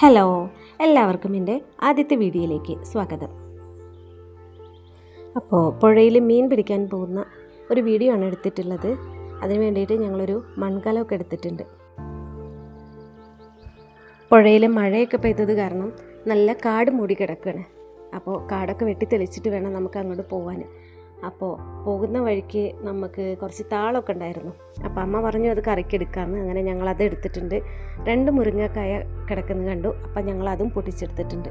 Hello എല്ലാവർക്കും എന്റെ ആദ്യത്തെ വീഡിയോയിലേക്ക് സ്വാഗതം. അപ്പോൾ പുഴയിൽ മീൻ പിടിക്കാൻ പോകുന്ന ഒരു വീഡിയോ ആണ് എടുത്തിട്ടുള്ളത്. അതിന് വേണ്ടിയിട്ട് ഞങ്ങളൊരു മൺകലമൊക്കെ എടുത്തിട്ടുണ്ട്. പുഴയിൽ മഴയൊക്കെ പെയ്തത് കാരണം നല്ല കാട് മൂടി കിടക്കുകയാണ്. അപ്പോൾ കാടൊക്കെ വെട്ടി തെളിച്ചിട്ട് വേണം നമുക്ക് അങ്ങോട്ട് പോകാൻ അപ്പോൾ പോകുന്ന വഴിക്ക് നമുക്ക് കുറച്ച് താളമൊക്കെ ഉണ്ടായിരുന്നു. അപ്പോൾ അമ്മ പറഞ്ഞു അത് കറിക്കെടുക്കാമെന്ന് അങ്ങനെ ഞങ്ങൾ അത് എടുത്തിട്ടുണ്ട്. രണ്ട് മുരിങ്ങക്കായ കിടക്കുന്നത് കണ്ടു. അപ്പം ഞങ്ങൾ അതും പൊട്ടിച്ചെടുത്തിട്ടുണ്ട്.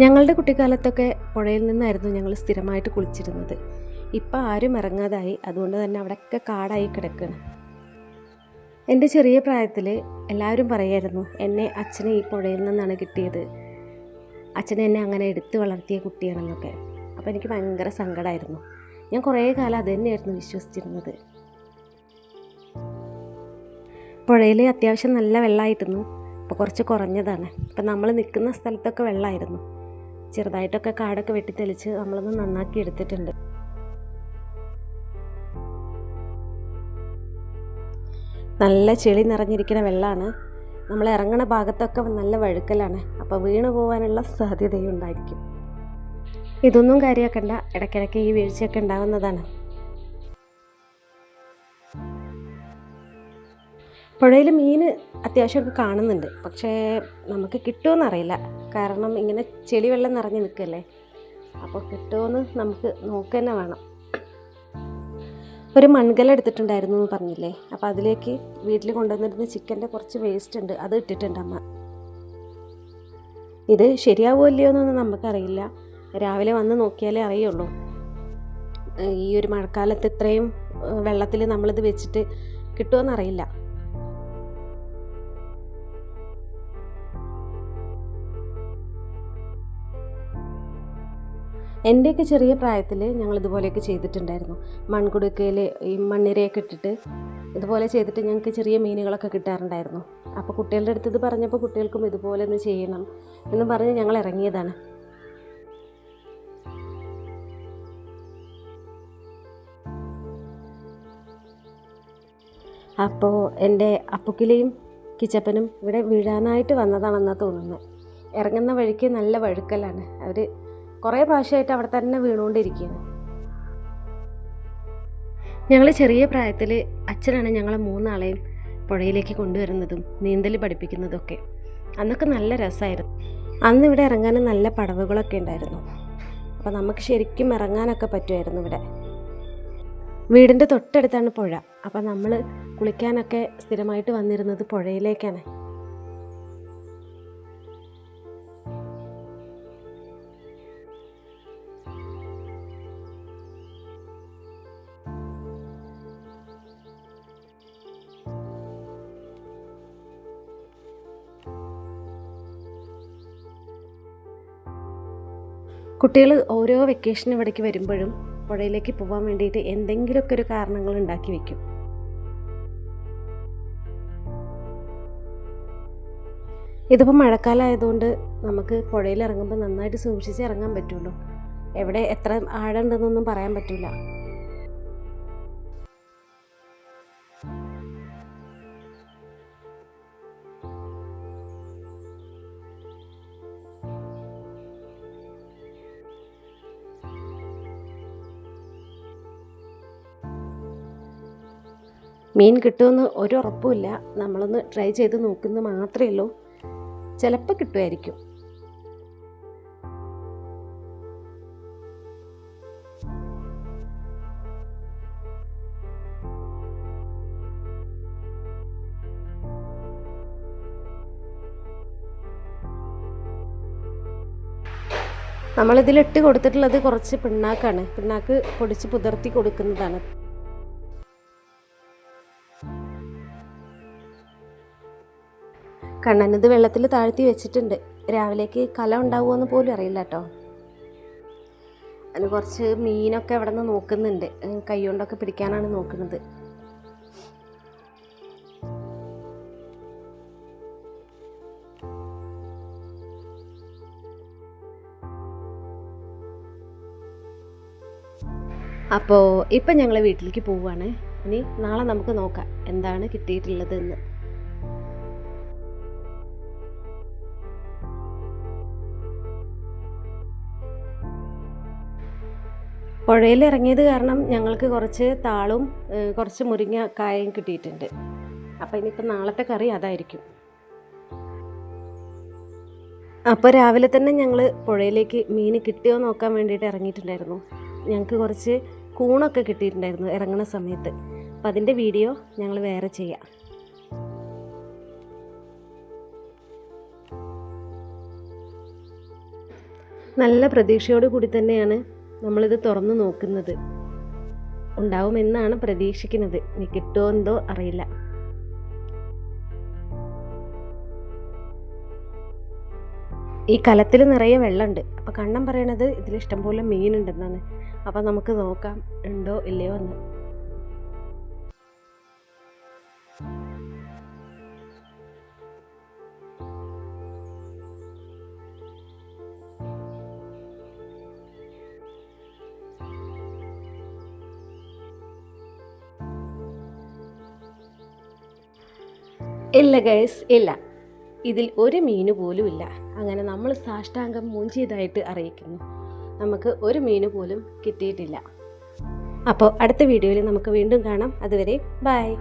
ഞങ്ങളുടെ കുട്ടിക്കാലത്തൊക്കെ പുഴയിൽ നിന്നായിരുന്നു ഞങ്ങൾ സ്ഥിരമായിട്ട് കുളിച്ചിരുന്നത്. ഇപ്പം ആരും ഇറങ്ങാതായി. അതുകൊണ്ട് തന്നെ അവിടെയൊക്കെ കാടായി കിടക്കുകയാണ് എന്റെ ചെറിയ പ്രായത്തിൽ എല്ലാവരും പറയായിരുന്നു എന്നെ അച്ഛനെ ഈ പുഴയിൽ നിന്നാണ് കിട്ടിയത്. അച്ഛൻ എന്നെ അങ്ങനെ എടുത്ത് വളർത്തിയ കുട്ടിയാണെന്നൊക്കെ. അപ്പോൾ എനിക്ക് ഭയങ്കര സങ്കടമായിരുന്നു ഞാൻ കുറേ കാലം അത് തന്നെയായിരുന്നു വിശ്വസിച്ചിരുന്നത്. പുഴയിൽ അത്യാവശ്യം നല്ല വെള്ളമായിരുന്നു അപ്പോൾ കുറച്ച് കുറഞ്ഞതാണ്. അപ്പോൾ നമ്മൾ നിൽക്കുന്ന സ്ഥലത്തൊക്കെ വെള്ളമായിരുന്നു ചെറുതായിട്ടൊക്കെ കാടൊക്കെ വെട്ടിത്തെളിച്ച് നമ്മളൊന്ന് നന്നാക്കി എടുത്തിട്ടുണ്ട്. നല്ല ചെളി നിറഞ്ഞിരിക്കുന്ന വെള്ളമാണ്. നമ്മൾ ഇറങ്ങണ ഭാഗത്തൊക്കെ നല്ല വഴുക്കലാണ്. അപ്പോൾ വീണ് പോകാനുള്ള സാധ്യതയും ഉണ്ടായിരിക്കും. ഇതൊന്നും കാര്യമാക്കണ്ട ഇടയ്ക്കിടയ്ക്ക് ഈ വീഴ്ചയൊക്കെ ഉണ്ടാവുന്നതാണ്. പുഴയിൽ മീൻ അത്യാവശ്യമൊക്കെ കാണുന്നുണ്ട്. പക്ഷേ നമുക്ക് കിട്ടുമെന്നറിയില്ല കാരണം ഇങ്ങനെ ചെളി വെള്ളം നിറഞ്ഞ് നിൽക്കല്ലേ? അപ്പോൾ കിട്ടുമെന്ന് നമുക്ക് നോക്കുക തന്നെ വേണം. ഒരു മൺകല എടുത്തിട്ടുണ്ടായിരുന്നു എന്ന് പറഞ്ഞില്ലേ? അപ്പോൾ അതിലേക്ക് വീട്ടിൽ കൊണ്ടുവന്നിരുന്ന ചിക്കന്റെ കുറച്ച് വേസ്റ്റ് ഉണ്ട്. അത് ഇട്ടിട്ടുണ്ട് അമ്മ. ഇത് ശരിയാവുമോ ഇല്ലയോ എന്നൊന്നും നമുക്കറിയില്ല. രാവിലെ വന്ന് നോക്കിയാലേ അറിയുള്ളൂ. ഈ ഒരു മഴക്കാലത്ത് ഇത്രയും വെള്ളത്തിൽ നമ്മളിത് വെച്ചിട്ട് കിട്ടുമെന്നറിയില്ല എന്റെയൊക്കെ ചെറിയ പ്രായത്തിൽ ഞങ്ങൾ ഇതുപോലെയൊക്കെ ചെയ്തിട്ടുണ്ടായിരുന്നു. മൺകുടുക്കയിൽ ഈ മണ്ണിരയൊക്കെ ഇട്ടിട്ട് ഇതുപോലെ ചെയ്തിട്ട് ഞങ്ങൾക്ക് ചെറിയ മീനുകളൊക്കെ കിട്ടാറുണ്ടായിരുന്നു. അപ്പോൾ കുട്ടികളുടെ അടുത്ത് ഇത് പറഞ്ഞപ്പോൾ കുട്ടികൾക്കും ഇതുപോലെ ഒന്ന് ചെയ്യണം എന്ന് പറഞ്ഞ് ഞങ്ങൾ ഇറങ്ങിയതാണ്. അപ്പോൾ എന്റെ അപ്പുക്കിലെയും കിച്ചപ്പനും ഇവിടെ വീഴാനായിട്ട് വന്നതാണെന്നാണ് തോന്നുന്നത്. ഇറങ്ങുന്ന വഴിക്ക് നല്ല വഴുക്കലാണ്. അവർ കുറേ പ്രാവശ്യമായിട്ട് അവിടെ തന്നെ വീണുകൊണ്ടിരിക്കുകയാണ്. ഞങ്ങൾ ചെറിയ പ്രായത്തിൽ അച്ഛനാണ് ഞങ്ങളെ മൂന്നാളെയും പുഴയിലേക്ക് കൊണ്ടുവരുന്നതും നീന്തൽ പഠിപ്പിക്കുന്നതും ഒക്കെ അന്നൊക്കെ നല്ല രസമായിരുന്നു. അന്ന് ഇവിടെ ഇറങ്ങാൻ നല്ല പടവുകളൊക്കെ ഉണ്ടായിരുന്നു. അപ്പോൾ നമുക്ക് ശരിക്കും ഇറങ്ങാനൊക്കെ പറ്റുമായിരുന്നു ഇവിടെ. വീടിന്റെ തൊട്ടടുത്താണ് പുഴ. അപ്പോൾ നമ്മൾ കുളിക്കാനൊക്കെ സ്ഥിരമായിട്ട് വന്നിരുന്നത് പുഴയിലേക്കാണ്. കുട്ടികൾ ഓരോ വെക്കേഷൻ ഇവിടേക്ക് വരുമ്പോഴും പുഴയിലേക്ക് പോകാൻ വേണ്ടിയിട്ട് എന്തെങ്കിലുമൊക്കെ ഒരു കാരണങ്ങൾ ഉണ്ടാക്കി വെക്കും. ഇതിപ്പോൾ മഴക്കാലമായതുകൊണ്ട് നമുക്ക് പുഴയിൽ ഇറങ്ങുമ്പോൾ നന്നായിട്ട് സൂക്ഷിച്ച് ഇറങ്ങാൻ പറ്റുള്ളൂ. എവിടെ എത്ര ആഴമുണ്ടെന്നൊന്നും പറയാൻ പറ്റില്ല മീൻ കിട്ടുമെന്ന് ഒരു ഉറപ്പുമില്ല നമ്മളൊന്ന് ട്രൈ ചെയ്ത് നോക്കുന്നത് മാത്രമേ ഉള്ളൂ. ചിലപ്പോൾ കിട്ടുമായിരിക്കും. നമ്മളിതിലിട്ട് കൊടുത്തിട്ടുള്ളത് കുറച്ച് പിണ്ണാക്കാണ്. പിണ്ണാക്ക് പൊടിച്ച് പുതിർത്തി കൊടുക്കുന്നതാണ്. കണ്ണനത് വെള്ളത്തിൽ താഴ്ത്തി വെച്ചിട്ടുണ്ട്. രാവിലേക്ക് കല ഉണ്ടാവുമോ എന്ന് പോലും അറിയില്ല കേട്ടോ. അതിന് കുറച്ച് മീനൊക്കെ അവിടെ നിന്ന് നോക്കുന്നുണ്ട്. കൈ കൊണ്ടൊക്കെ പിടിക്കാനാണ് നോക്കുന്നത്. അപ്പോൾ ഇപ്പം ഞങ്ങൾ വീട്ടിലേക്ക് പോവുകയാണ്. ഇനി നാളെ നമുക്ക് നോക്കാം എന്താണ് കിട്ടിയിട്ടുള്ളത് പുഴയിൽ ഇറങ്ങിയത് കാരണം ഞങ്ങൾക്ക് കുറച്ച് താളും കുറച്ച് മുരിങ്ങ കായയും കിട്ടിയിട്ടുണ്ട്. അപ്പോൾ ഇനിയിപ്പോൾ നാളത്തെ കറി അതായിരിക്കും. അപ്പോൾ രാവിലെ തന്നെ ഞങ്ങൾ പുഴയിലേക്ക് മീൻ കിട്ടിയോ നോക്കാൻ വേണ്ടിയിട്ട് ഇറങ്ങിയിട്ടുണ്ടായിരുന്നു. ഞങ്ങൾക്ക് കുറച്ച് കൂണൊക്കെ കിട്ടിയിട്ടുണ്ടായിരുന്നു ഇറങ്ങുന്ന സമയത്ത്. അപ്പോൾ അതിന്റെ വീഡിയോ ഞങ്ങൾ വേറെ ചെയ്യാം. നല്ല പ്രതീക്ഷയോട് കൂടി തന്നെയാണ് നമ്മളിത് തുറന്നു നോക്കുന്നത്. ഉണ്ടാവുമെന്നാണ് പ്രതീക്ഷിക്കുന്നത്. ഇനി കിട്ടുമോ എന്തോ അറിയില്ല. ഈ കലത്തിൽ നിറയെ വെള്ളമുണ്ട്. അപ്പോൾ കണ്ണം പറയണത് ഇതിൽ ഇഷ്ടംപോലെ മീനുണ്ടെന്നാണ്. അപ്പോൾ നമുക്ക് നോക്കാം ഉണ്ടോ ഇല്ലയോ എന്ന്. ഇല്ല ഗൈസ് ഇല്ല. ഇതിൽ ഒരു മീന് പോലും ഇല്ല. അങ്ങനെ നമ്മൾ സാഷ്ടാംഗം മൂഞ്ചിയതായിട്ട് അറിയിക്കുന്നു. നമുക്ക് ഒരു മീന് പോലും കിട്ടിയിട്ടില്ല. അപ്പോൾ അടുത്ത വീഡിയോയിൽ നമുക്ക് വീണ്ടും കാണാം. അതുവരെ ബൈ